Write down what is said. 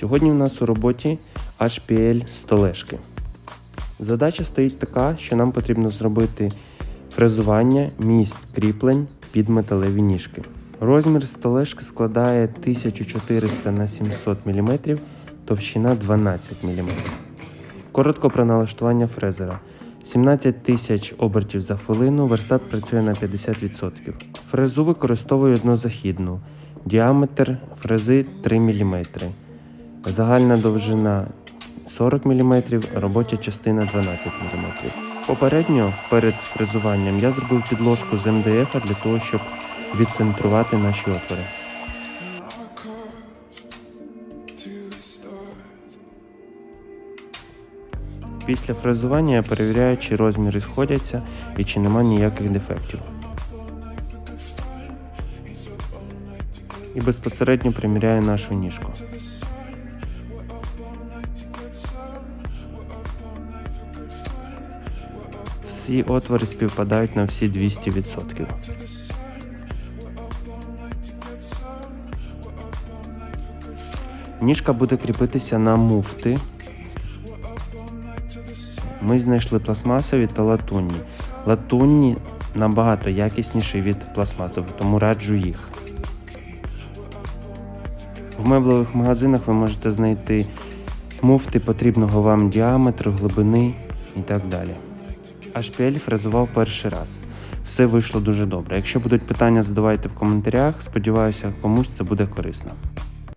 Сьогодні в нас у роботі HPL столешки. Задача стоїть така, що нам потрібно зробити фрезування місць кріплень під металеві ніжки. Розмір столешки складає 1400 на 700 мм, товщина 12 мм. Коротко про налаштування фрезера. 17 тисяч обертів за хвилину, верстат працює на 50%. Фрезу використовую однозахідну. Діаметр фрези 3 мм. Загальна довжина 40 мм, робоча частина 12 мм. Попередньо перед фрезуванням я зробив підложку з МДФ для того, щоб відцентрувати наші отвори. Після фрезування я перевіряю, чи розміри сходяться і чи нема ніяких дефектів. І безпосередньо приміряю нашу ніжку. Всі отвори співпадають на всі 200%. Ніжка буде кріпитися на муфти. Ми знайшли пластмасові та латунні. Латунні набагато якісніші від пластмасових, тому раджу їх. В меблевих магазинах ви можете знайти муфти потрібного вам діаметру, глибини і так далі. HPL фрезував перший раз. Все вийшло дуже добре. Якщо будуть питання, задавайте в коментарях. Сподіваюся, комусь це буде корисно.